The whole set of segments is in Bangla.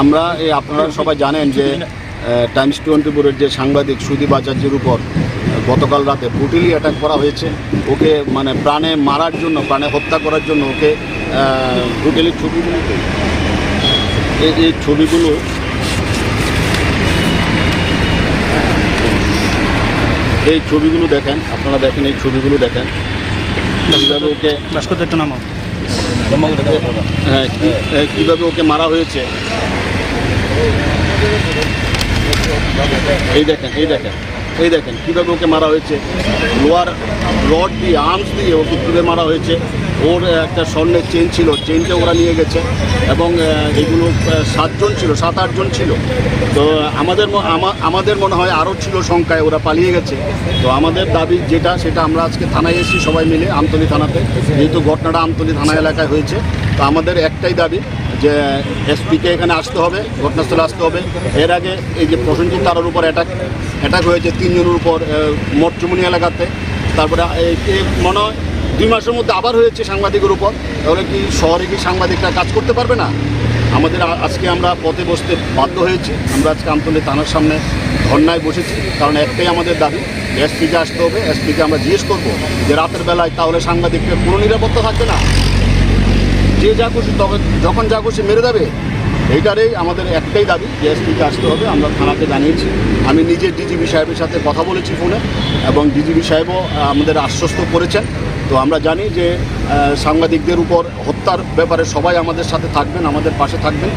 আমরা এই আপনারা সবাই জানেন যে টাইমস টোয়েন্টি ফোরের যে সাংবাদিক সুদীপ আচার্যের উপর গতকাল রাতে ব্রুটিলি অ্যাটাক করা হয়েছে। ওকে মানে প্রাণে মারার জন্য প্রাণে হত্যা করার জন্য ওকে ব্রুটিলি ছবিগুলো এই এই ছবিগুলো এই ছবিগুলো দেখেন আপনারা দেখেন এই ছবিগুলো দেখেন। কীভাবে ওকে হ্যাঁ, কীভাবে ওকে মারা হয়েছে? এই দেখেন এই দেখেন এই দেখেন কীভাবে ওকে মারা হয়েছে। লোয়ার রড দিয়ে আর্মস দিয়ে ওকে কীভাবে মারা হয়েছে। ওর একটা স্বর্ণের চেন ছিল চেনটা ওরা নিয়ে গেছে এবং এগুলো সাতজন ছিল, সাত আটজন ছিল। তো আমাদের আমাদের মনে হয় আরও ছিল সংখ্যায় ওরা পালিয়ে গেছে। তো আমাদের দাবি যেটা, সেটা আমরা আজকে থানায় এসেছি সবাই মিলে, আমতলী থানাতে। যেহেতু ঘটনাটা আমতলী থানা এলাকায় হয়েছে, তো আমাদের একটাই দাবি যে এসপিকে এখানে আসতে হবে, ঘটনাস্থলে আসতে হবে। এর আগে এই যে প্রসেনজিৎ তারার উপর অ্যাটাক অ্যাটাক হয়েছে তিনজনের উপর মঠচুমনি এলাকাতে। তারপরে মনে হয় দুই মাসের মধ্যে আবার হয়েছে সাংবাদিকের উপর। তাহলে কি শহরে কি সাংবাদিকরা কাজ করতে পারবে না? আমাদের আজকে আমরা পথে বসতে বাধ্য হয়েছি। আমরা আজকে আমতলী থানার সামনে ধর্নায় বসেছি। কারণ একটাই আমাদের দাবি, এসপিকে আসতে হবে, এসপিকে আমরা জিজ্ঞেস করব যে রাতের বেলায় তাহলে সাংবাদিকদের কোনো নিরাপত্তা থাকবে না? যে যা খুশি যখন যা খুশি মেরে দেবে, এইটারেই আমাদের একটাই দাবি, যে এসপিকে আসতে হবে। আমরা থানাকে জানিয়েছি। আমি নিজে ডিজিপি সাহেবের সাথে কথা বলেছি ফোনে, এবং ডিজিপি সাহেবও আমাদের আশ্বস্ত করেছেন। তো আমরা জানি যে সাংবাদিকদের উপর হত্যার ব্যাপারে সবাই আমাদের সাথে থাকবেন, আমাদের পাশে থাকবেন।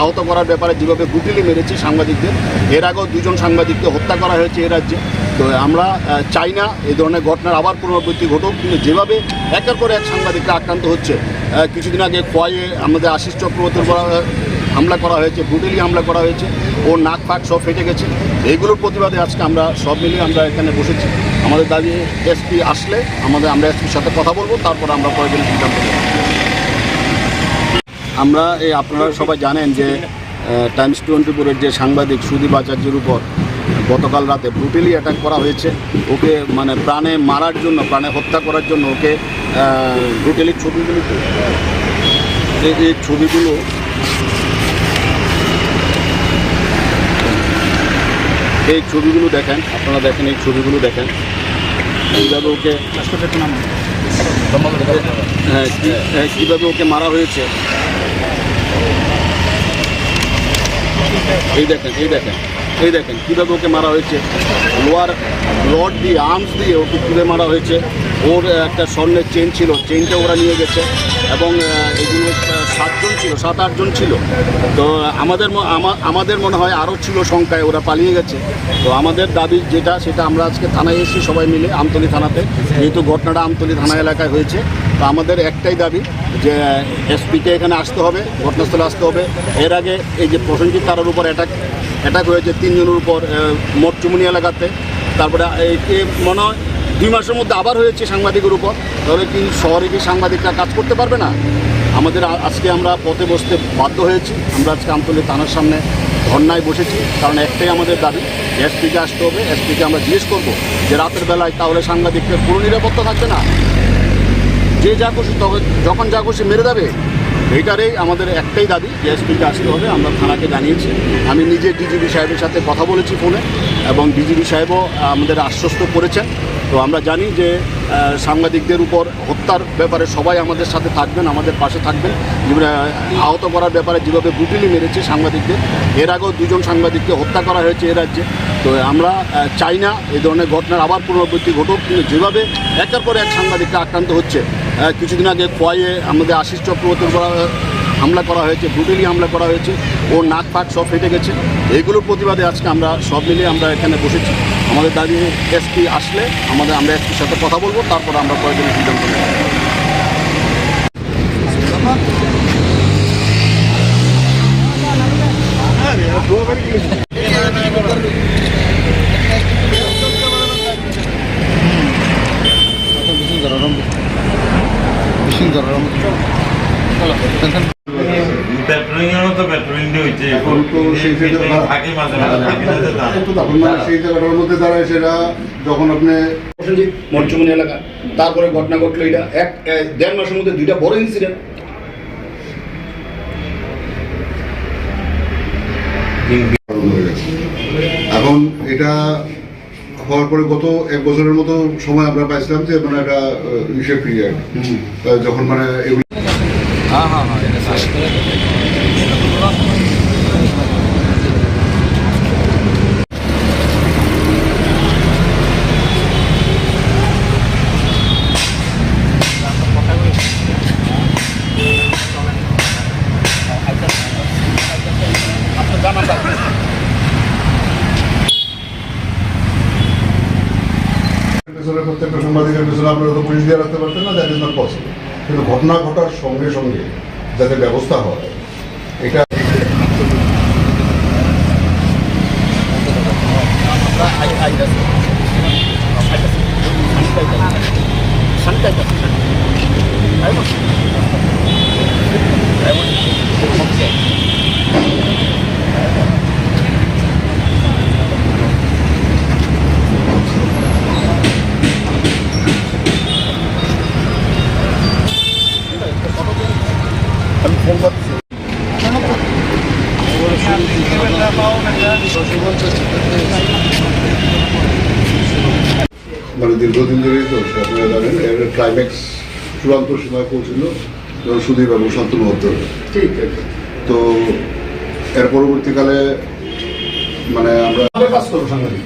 আহত করার ব্যাপারে যেভাবে গুটিলি মেরেছি সাংবাদিকদের, এর আগেও দুজন সাংবাদিককে হত্যা করা হয়েছে এ রাজ্যে। তো আমরা চাই না এই ধরনের ঘটনার আবার পুনরাবৃত্তি ঘটুক, কিন্তু যেভাবে একের পর এক সাংবাদিকরা আক্রান্ত হচ্ছে কিছুদিন আগে খোয়াইয়ে আমাদের আশিস চক্রবর্তীর হামলা করা হয়েছে ব্রুটেলি হামলা করা হয়েছে ওর নাক ফাক সব ফেটে গেছে। এইগুলোর প্রতিবাদে আজকে আমরা সব মিলিয়ে আমরা এখানে বসেছি। আমাদের দাবি এসপি আসলে আমাদের, আমরা এসপির সাথে কথা বলব, তারপর আমরা প্রয়োজনীয় সিদ্ধান্ত আমরা এই, আপনারা সবাই জানেন যে টাইমস টোয়েন্টি ফোরের যে সাংবাদিক সুদীপ আচার্যের উপর গতকাল রাতে ব্রুটেলি অ্যাটাক করা হয়েছে। ওকে মানে প্রাণে মারার জন্য, প্রাণে হত্যা করার জন্য ওকে ব্রুটেলি ছবিগুলো এই ছবিগুলো এই ছবিগুলো দেখেন আপনারা দেখেন এই ছবিগুলো দেখেন। কীভাবে ওকে হ্যাঁ কি- হ্যাঁ, কীভাবে ওকে মারা হয়েছে। এই দেখেন এই দেখেন এই দেখেন কীভাবে ওকে মারা হয়েছে। লোয়ার রড দিয়ে আর্মস দিয়ে ওকে তুলে মারা হয়েছে। ওর একটা স্বর্ণের চেন ছিল। চেনটা ওরা নিয়ে গেছে এবং আহ, এগুলো সাতজন ছিল সাত আটজন ছিল। তো আমাদের আমাদের মনে হয় আরও ছিল সংখ্যায় ওরা পালিয়ে গেছে। তো আমাদের দাবি যেটা সেটা আমরা আজকে থানায় এসেছি সবাই মিলে আমতলি থানাতে। যেহেতু ঘটনাটা আমতলি থানা এলাকায় হয়েছে তো আমাদের একটাই দাবি যে এসপিকে এখানে আসতে হবে ঘটনাস্থলে আসতে হবে। এর আগে এই যে প্রসেনজিৎ তারার উপর অ্যাটাক অ্যাটাক হয়েছে তিনজনের উপর মোটচুমনি এলাকাতে। তারপরে এই মনে হয় দুই মাসের মধ্যে আবার হয়েছে সাংবাদিকের উপর। তাহলে কি শহরে কি সাংবাদিকরা কাজ করতে পারবে না? আমাদের আজকে আমরা পথে বসতে বাধ্য হয়েছি। আমরা আজকে আমতলী থানার সামনে ধর্নায় বসেছি। কারণ একটাই আমাদের দাবি, এসপিকে আসতে হবে। এসপিকে আমরা জিজ্ঞেস করব যে রাতের বেলায় তাহলে সাংবাদিকদের পুরো নিরাপত্তা থাকবে না? যে যা খুশি যখন যা খুশি মেরে দেবে। এইটারই আমাদের একটাই দাবি যে এসপিকে আসতে হবে। আমরা থানাকে জানিয়েছি। আমি নিজে ডিজিপি সাহেবের সাথে কথা বলেছি ফোনে এবং ডিজিপি সাহেবও আমাদের আশ্বস্ত করেছেন। তো আমরা জানি যে সাংবাদিকদের উপর হত্যার ব্যাপারে সবাই আমাদের সাথে থাকবেন, আমাদের পাশে থাকবেন। আহত করার ব্যাপারে যেভাবে ব্রুটিলি মেরেছে সাংবাদিকদের, এর আগেও দুজন সাংবাদিককে হত্যা করা হয়েছে এ রাজ্যে। তো আমরা চাই না এই ধরনের ঘটনার আবার পুনরাবৃত্তি ঘটুক, কিন্তু যেভাবে একের পর এক সাংবাদিকরা আক্রান্ত হচ্ছে কিছুদিন আগে খোয়াইয়ে আমাদের আশিস চক্রবর্তীর হামলা করা হয়েছে ব্রুটালি হামলা করা হয়েছে, ওর নাক ফাক সব ফেটে গেছে। এইগুলোর প্রতিবাদে আজকে আমরা সব মিলিয়ে আমরা এখানে বসেছি। আমাদের দাবি এসপি আসলে আমাদের আমরা এসপির সাথে কথা বলব, তারপর আমরা প্রয়োজনীয় সিদ্ধান্ত নেব। যখন আপনি প্রসেনজিৎ এলাকা। তারপরে ঘটনা ঘটলো এটা এক দেড় মাসের মধ্যে দুইটা বড় ইনসিডেন্ট হয়ে এখন এটা হওয়ার পরে গত এক বছরের মতো সময় আমরা পাইছিলাম যে মানে একটা ইসের পিরিয়ড যখন মানে এগুলো পেছনে প্রত্যেকটা সাংবাদিকের পেছনে আপনারা তো পুলিশ দিয়ে রাখতে পারতেন না দ্যাট ইজ নট পসিবল কিন্তু ঘটনা ঘটার সঙ্গে সঙ্গে যাতে ব্যবস্থা হয় এটা আমি ফোন পাচ্ছি মানে দীর্ঘদিন ধরেই তো সে আপনারা জানেন এর ক্লাইম্যাক্স চূড়ান্ত সীমায় পৌঁছিল সুদীপ এবং শান্তনু হত্যা ঠিক তো এর পরবর্তীকালে মানে আমরা কাজ করব সাংবাদিক।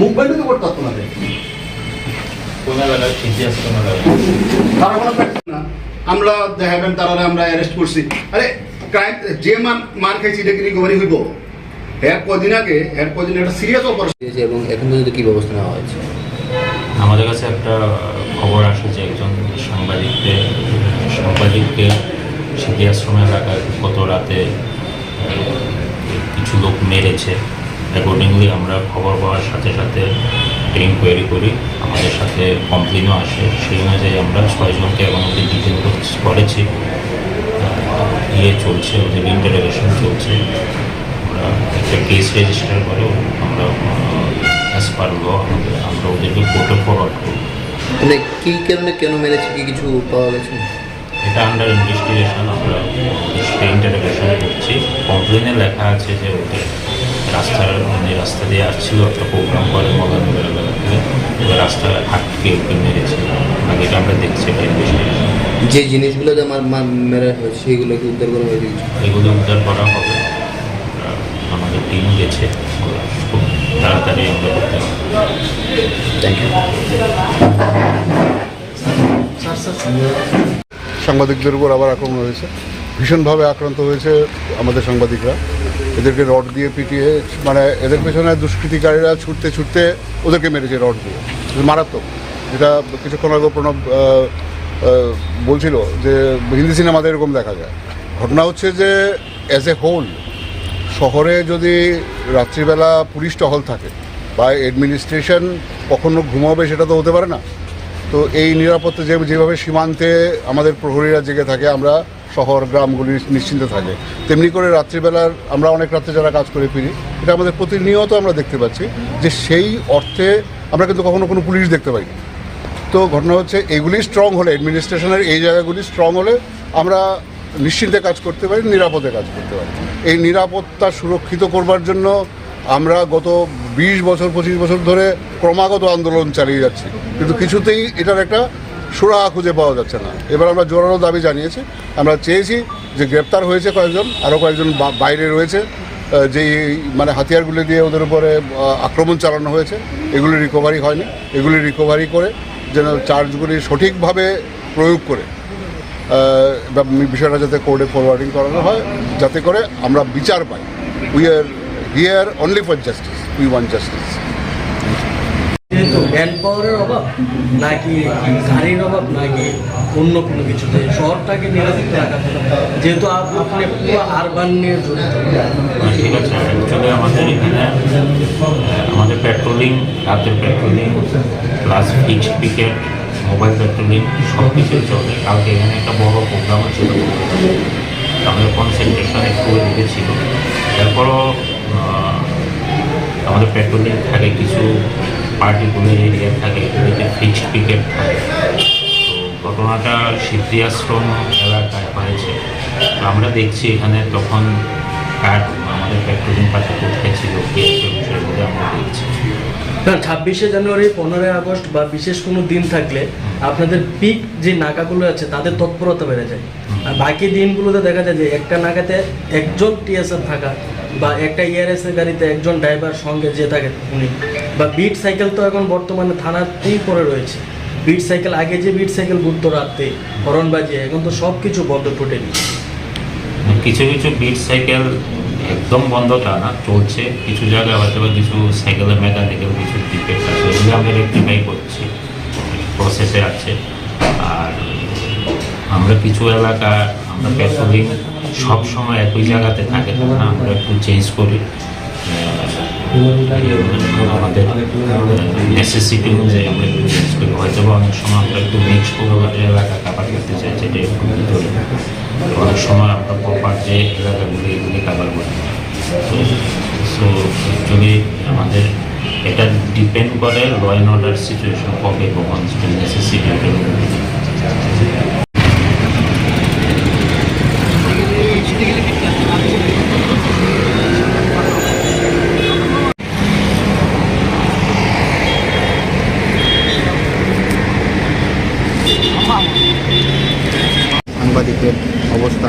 মুখ বাইরে তো করতে পারতো না রে। কোনো এলাকায় ঠিকই আছে কোনো এলাকায় তারা কোনো না আমরা দেখাবেন তারা আমরা অ্যারেস্ট করছি। আরে ক্রাইম যে মান মার খাইছি এটা কি রিকভারি হইব? এর কদিন আগে এর কদিন একটা সিরিয়াস অপারেশন দিয়েছে এবং এখন পর্যন্ত কি ব্যবস্থা নেওয়া হয়েছে? আমাদের কাছে একটা খবর আসে যে একজন সাংবাদিককে সাংবাদিককে স্মৃতি আশ্রম এলাকায় গত রাতে, কিছু লোক মেরেছে। অ্যাকর্ডিংলি আমরা খবর পাওয়ার সাথে সাথে ইনকোয়ারি করি। আমাদের সাথে কমপ্লেনও আসে। সেই অনুযায়ী আমরা ছয়জনকে এখন অব্দি ডিটেন করেছি ইয়ে চলছে, ওদের ইন্টারোগেশন চলছে। আমরা একটা কেস রেজিস্টার করে, আমরা অ্যাজ পার ল আমরা ওদেরকে কোর্টে ফরওয়ার্ড করব। মানে কি কারণে কেন মেরেছে কি কিছু পাওয়া গেছে? এটা আন্ডার ইনভেস্টিগেশন আমরা ইন্টারোগেশন করছি কমপ্লেনে লেখা আছে যে ওদের রাস্তার মানে রাস্তা দিয়ে আসছিল একটা প্রোগ্রাম করে মগানগর এলাকা থেকে এবার রাস্তায় হাটকে ওকে মেরেছে। আগে এটা আমরা দেখছি এটা ইনভেস্টিগেশন যে জিনিসগুলো যে আমার মেরা হয়েছে সেগুলোকে উদ্ধার করা হয়েছে এগুলো উদ্ধার করা হবে। আমাদের টিম গেছে। তাড়াতাড়ি করতে হবে। থ্যাংক ইউ সাংবাদিকদের উপর আবার আক্রমণ হয়েছে। ভীষণভাবে আক্রান্ত হয়েছে আমাদের সাংবাদিকরা। এদেরকে রড দিয়ে পিটিয়ে মানে এদের পেছনে দুষ্কৃতিকারীরা ছুটতে ছুটতে ওদেরকে মেরেছে রড দিয়ে। মারাত্মক। যেটা কিছুক্ষণ আগে প্রণব বলছিল যে হিন্দি সিনেমাতে এরকম দেখা যায়। ঘটনা হচ্ছে যে অ্যাজ এ হোল শহরে যদি রাত্রিবেলা পুলিশ টহল থাকে বা অ্যাডমিনিস্ট্রেশন কখনো ঘুমাবে সেটা তো হতে পারে না। তো এই নিরাপত্তা যে যেভাবে সীমান্তে আমাদের প্রহরীরা জেগে থাকে, আমরা শহর, গ্রামগুলি নিশ্চিন্তে থাকে। তেমনি করে রাত্রিবেলার আমরা অনেক রাত্রে যারা কাজ করে ফিরি, এটা আমাদের প্রতিনিয়ত আমরা দেখতে পাচ্ছি যে সেই অর্থে আমরা কিন্তু কখনো কোনো পুলিশ দেখতে পাই তো ঘটনা হচ্ছে, এগুলি স্ট্রং হলে অ্যাডমিনিস্ট্রেশনের এই জায়গাগুলি স্ট্রং হলে আমরা নিশ্চিন্তে কাজ করতে পারি, নিরাপদে কাজ করতে পারি। এই নিরাপত্তা সুরক্ষিত করবার জন্য আমরা গত বিশ বছর, পঁচিশ বছর ধরে ক্রমাগত আন্দোলন চালিয়ে যাচ্ছি। কিন্তু কিছুতেই এটার একটা সুরাহা খুঁজে পাওয়া যাচ্ছে না। এবার আমরা জোরালো দাবি জানিয়েছি। আমরা চেয়েছি যে গ্রেপ্তার হয়েছে কয়েকজন আরও কয়েকজন বাইরে রয়েছে যেই মানে হাতিয়ারগুলি দিয়ে ওদের উপরে আক্রমণ চালানো হয়েছে, এগুলি রিকভারি হয়নি। এগুলি রিকভারি করে যেন চার্জগুলি সঠিকভাবে প্রয়োগ করে বিষয়টা যাতে কোর্টে ফরওয়ার্ডিং করানো হয় যাতে করে আমরা বিচার পাই। We are here only for justice we want justice যেহেতু ম্যান পাওয়ারের অভাব নাকি গাড়ির অভাব নাকি অন্য কোনো কিছুতে শহরটাকে নিরাপদ রাখার যেহেতু আপনি পুরো আরবান নিয়ে জড়িত। ঠিক আছে। অ্যাকচুয়ালি আমাদের এখানে আমাদের পেট্রোলিং রাতের patrolling plus fixed picket mobile patrolling সব কিছুই চলে কালকে এখানে একটা বড় প্রোগ্রাম ছিল। আমাদের কনসেন্ট্রেশন একটু ছিল। এরপরও আহ, আমাদের পেট্রোলিং থাকে কিছু পার্টিকুলার এরিয়া থাকে এগুলিতে ফিক্সড পিকেট থাকে। ঘটনাটা সিদ্ধি আশ্রম এলাকায় হয়েছে। আমরা দেখছি এখানে তখন কার আমাদের পেট্রোলিং পার্টি কোথায় ছিল আমরা দেখছি। কারণ ছাব্বিশে জানুয়ারি, পনেরোই আগস্ট বা বিশেষ কোনো দিন থাকলে আপনাদের পিক যে নাকাগুলো আছে, তাদের তৎপরতা বেড়ে যায়। আর বাকি দিনগুলোতে দেখা যায় যে একটা নাকাতে একজন টিএসএফ থাকা বা একটা ইআরএস এর গাড়িতে একজন ড্রাইভার সঙ্গে যে থাকে উনি। বা বিট সাইকেল তো এখন বর্তমানে থানাতেই পড়ে রয়েছে। বিট সাইকেল আগে যে বিট সাইকেল ঘুরতো রাতে হরন বাজিয়ে, এখন তো সব কিছু বন্ধ টোটেলি কিছু কিছু বিট সাইকেল একদম বন্ধ তা না, চলছে। কিছু জায়গায় হয়তো বা কিছু সাইকেলের মেকানিক্যাল কিছু ডিফেক্ট আছে। এগুলো আমরা রেক্টিফাই করছি। প্রসেসে আছে। আর আমরা কিছু এলাকা, আমরা পেট্রোলিং সব সময় একই জায়গাতে থাকে। না আমরা একটু চেঞ্জ করি। আমাদের অনুযায়ী আমরা একটু চেঞ্জ করি। হয়তো বা অনেক সময় আমরা একটু মিক্স করে এলাকা কাভার করতে চাই যেটা একটু ভিতরে। অনেক সময় আমরা প্রপার যে এলাকাগুলি এগুলি কাভার করি। তো সো অ্যাকচুয়ালি আমাদের এটা ডিপেন্ড করে ল অ্যান্ড অর্ডার সিচুয়েশন কবে কখন নেসেসিটি অবস্থা।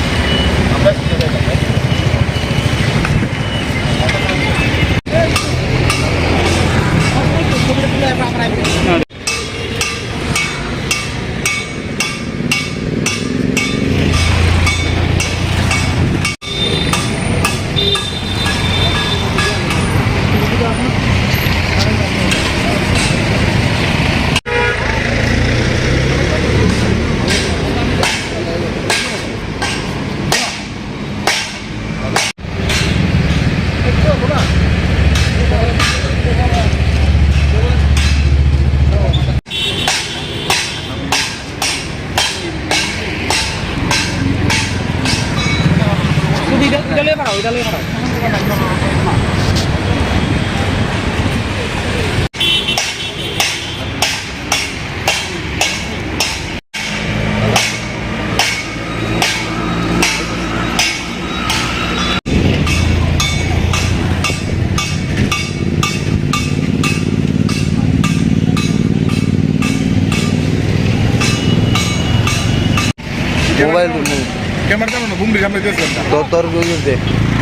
মোবাইল ক্যামেরা চালানো না ঘুমড়ি ঘামড়ি দিয়েছেন তোর দে।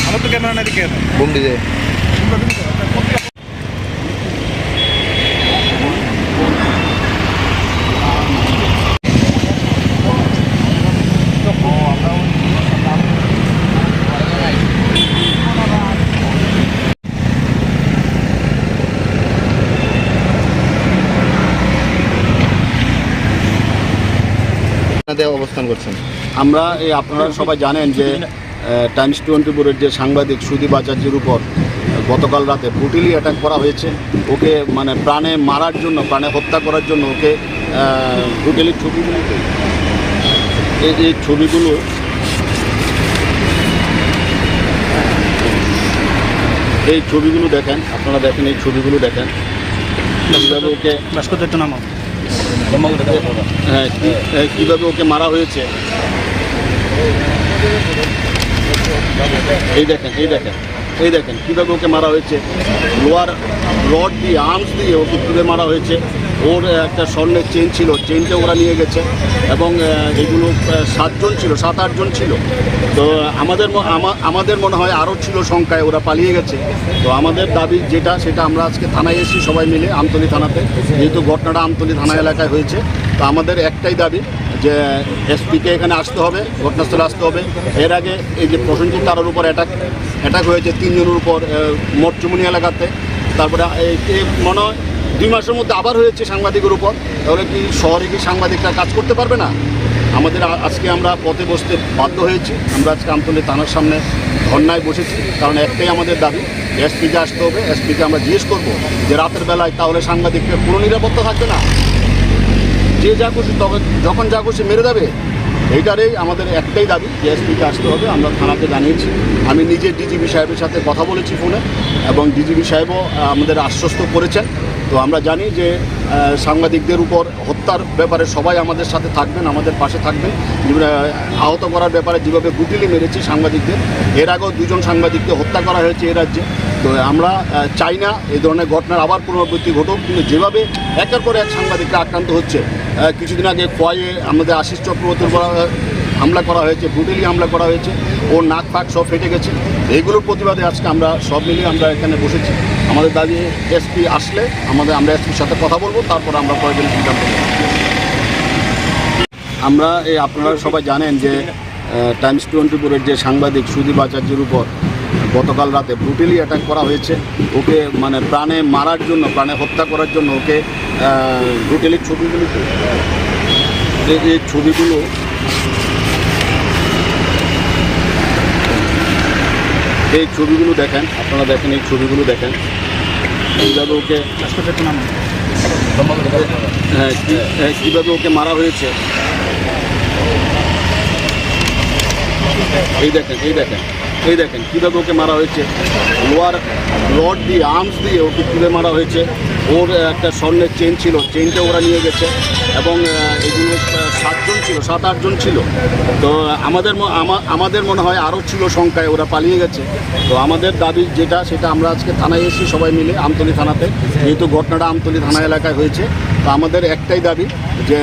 আমার তো ক্যামেরা নাই দেখে না দে। অবস্থান করছেন। আমরা এই আপনারা সবাই জানেন যে টাইমস টোয়েন্টি ফোরের যে সাংবাদিক সুদীপ আচার্যের উপর গতকাল রাতে ব্রুটিলি অ্যাটাক করা হয়েছে। ওকে মানে প্রাণে মারার জন্য প্রাণে হত্যা করার জন্য ওকে ব্রুটিলি ছবিগুলো এই এই ছবিগুলো এই ছবিগুলো দেখেন আপনারা দেখেন এই ছবিগুলো দেখেন। কীভাবে ওকে হ্যাঁ কি- হ্যাঁ, কীভাবে ওকে মারা হয়েছে? এই দেখেন এই দেখেন এই দেখেন কীভাবে ওকে মারা হয়েছে। লোয়ার রড দিয়ে আর্মস দিয়ে ওকে তুলে মারা হয়েছে। ওর একটা স্বর্ণের চেন ছিল চেনটা ওরা নিয়ে গেছে এবং এগুলো সাতজন ছিল, সাত আটজন ছিল। তো আমাদের আমাদের মনে হয় আরও ছিল সংখ্যায়, ওরা পালিয়ে গেছে। তো আমাদের দাবি যেটা, সেটা আমরা আজকে থানায় এসেছি সবাই মিলে আমতলি থানাতে। যেহেতু ঘটনাটা আমতলি থানা এলাকায় হয়েছে, তো আমাদের একটাই দাবি যে এসপিকে এখানে আসতে হবে, ঘটনাস্থলে আসতে হবে। এর আগে এই যে প্রসেনজিৎ তারার উপর অ্যাটাক অ্যাটাক হয়েছে তিনজনের উপর মোটচুমনি এলাকাতে। তারপরে মনে হয় দুই মাসের মধ্যে আবার হয়েছে সাংবাদিকের উপর। তাহলে কি শহরে কি সাংবাদিকরা কাজ করতে পারবে না? আমাদের আজকে আমরা পথে বসতে বাধ্য হয়েছি। আমরা আজকে আমতলী থানার সামনে ধর্নায় বসেছি। কারণ একটাই আমাদের দাবি এসপিকে আসতে হবে। এসপিকে আমরা জিজ্ঞেস করব যে রাতের বেলায় তাহলে সাংবাদিককে কোনো নিরাপত্তা থাকবে না? যে যা খুশি যখন যা খুশি মেরে দেবে, এইটারেই আমাদের একটাই দাবি যে এসপিকে আসতে হবে। আমরা থানাকে জানিয়েছি। আমি নিজে ডিজিপি সাহেবের সাথে কথা বলেছি ফোনে এবং ডিজিপি সাহেবও আমাদের আশ্বস্ত করেছেন। তো আমরা জানি যে সাংবাদিকদের উপর হত্যার ব্যাপারে সবাই আমাদের সাথে থাকবেন, আমাদের পাশে থাকবেন। আহত করার ব্যাপারে যেভাবে গুটিলি মেরেছি সাংবাদিকদের, এর আগেও দুজন সাংবাদিককে হত্যা করা হয়েছে এ রাজ্যে। তো আমরা চাই না এই ধরনের ঘটনার আবার পুনরাবৃত্তি ঘটুক, কিন্তু যেভাবে একের পর এক সাংবাদিকরা আক্রান্ত হচ্ছে কিছুদিন আগে ফয়ে আমাদের আশিস চক্রবর্তীর হামলা করা হয়েছে ব্রুটেলি হামলা করা হয়েছে ওর নাক ফাক সব ফেটে গেছে। এইগুলোর প্রতিবাদে আজকে আমরা সব মিলিয়ে আমরা এখানে বসেছি। আমাদের দাবি এসপি আসলে আমাদের আমরা এসপির সাথে কথা বলব, তারপর আমরা প্রয়োজনীয় সিদ্ধান্ত আমরা এই আপনারা সবাই জানেন যে টাইমস টোয়েন্টি ফোরের যে সাংবাদিক সুদীপ আচার্যের উপর গতকাল রাতে ব্রুটেলি অ্যাটাক করা হয়েছে। ওকে মানে প্রাণে মারার জন্য, প্রাণে হত্যা করার জন্য ওকে ব্রুটেলি ছবিগুলো এই ছবিগুলো এই ছবিগুলো দেখেন আপনারা দেখেন এই ছবিগুলো দেখেন। এইভাবে ওকে হ্যাঁ হ্যাঁ, কীভাবে ওকে মারা হয়েছে? এই দেখেন এই দেখেন। এই দেখেন কীভাবে ওকে মারা হয়েছে। লোয়ার রড দিয়ে আর্মস দিয়ে ওকে তুলে মারা হয়েছে। ওর একটা স্বর্ণের চেন ছিল চেনটা ওরা নিয়ে গেছে এবং এগুলো সাতজন ছিল, সাত আটজন ছিল। তো আমাদের আমাদের মনে হয় আরও ছিল সংখ্যায় ওরা পালিয়ে গেছে। তো আমাদের দাবি যেটা, সেটা আমরা আজকে থানায় এসেছি সবাই মিলে, আমতলী থানাতে। যেহেতু ঘটনাটা আমতলী থানা এলাকায় হয়েছে, তো আমাদের একটাই দাবি যে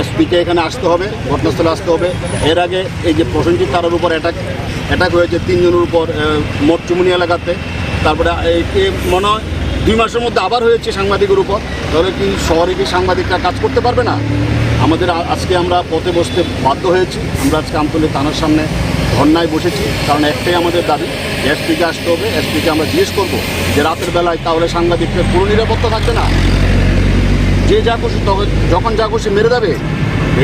এসপিকে এখানে আসতে হবে, ঘটনাস্থলে আসতে হবে। এর আগে এই যে প্রসেনজিৎ তারার উপর অ্যাটাক অ্যাটাক হয়েছে তিনজনের উপর মোটচুমনি এলাকাতে। তারপরে মনে হয় দুই মাসের মধ্যে আবার হয়েছে সাংবাদিকের উপর। তাহলে কি শহরে কি সাংবাদিকরা কাজ করতে পারবে না? আমাদের আজকে আমরা পথে বসতে বাধ্য হয়েছি। আমরা আজকে আমতলী থানার সামনে ধর্নায় বসেছি। কারণ একটাই আমাদের দাবি, এসপিকে আসতে হবে, এসপিকে আমরা জিজ্ঞেস করব যে রাতের বেলায় তাহলে সাংবাদিকদের কোনো নিরাপত্তা থাকবে না? যে যা খুশি যখন যা খুশি মেরে দেবে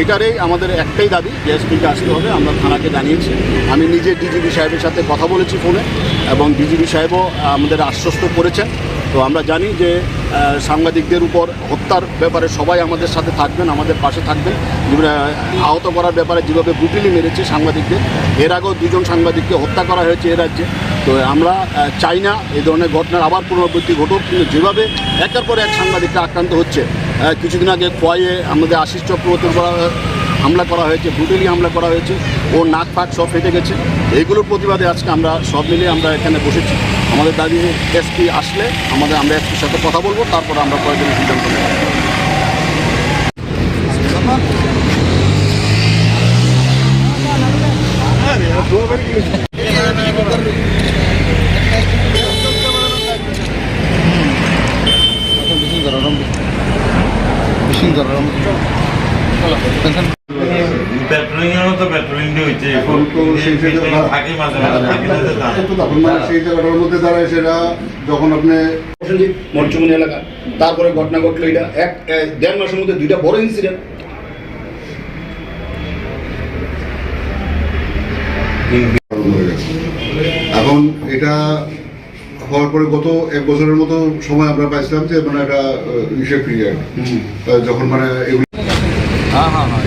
এইটারই আমাদের একটাই দাবি যে এসপিকে আসতে হবে, আমরা থানাকে জানিয়েছি। আমি নিজে ডিজিপি সাহেবের সাথে কথা বলেছি ফোনে এবং ডিজিপি সাহেবও আমাদের আশ্বস্ত করেছেন। তো আমরা জানি যে সাংবাদিকদের উপর হত্যার ব্যাপারে সবাই আমাদের সাথে থাকবেন, আমাদের পাশে থাকবেন। আহত করার ব্যাপারে যেভাবে ব্রুটিলি মেরেছে সাংবাদিকদের, এর আগেও দুজন সাংবাদিককে হত্যা করা হয়েছে এ রাজ্যে। তো আমরা চাই না এই ধরনের ঘটনার আবার পুনরাবৃত্তি ঘটুক, কিন্তু যেভাবে একের পর এক সাংবাদিকরা আক্রান্ত হচ্ছে কিছুদিন আগে ফয়ে আমাদের আশিস চক্রবর্তীর হামলা করা হয়েছে ব্রুটেলি হামলা করা হয়েছে, ও নাক ফাক সব ফেটে গেছে। এইগুলোর প্রতিবাদে আজকে আমরা সব মিলিয়ে আমরা এখানে বসেছি। আমাদের দাবি এসপি আসলে আমাদের আমরা এসপির সাথে কথা বলব, তারপর আমরা কয়েকদিন সিদ্ধান্ত নেব। পেট্রোলিং এখন তো সেই জায়গাটা- থাকি মাঝে মাঝে থাকি না যে তা না। তো তখন মানে সেই জায়গাটার মধ্যে দাঁড়ায় সেটা যখন আপনি প্রসেনজিৎ এলাকা। তারপরে ঘটনা ঘটলো এটা। এক দেড় মাসের মধ্যে দুইটা বড় ইনসিডেন্ট এখন এটা হওয়ার পরে গত এক বছরের মতো সময় আমরা পাইছিলাম যে মানে একটা ইসে পিরিয়ড যখন মানে এগুলো হ্যাঁ হ্যাঁ হ্যাঁ।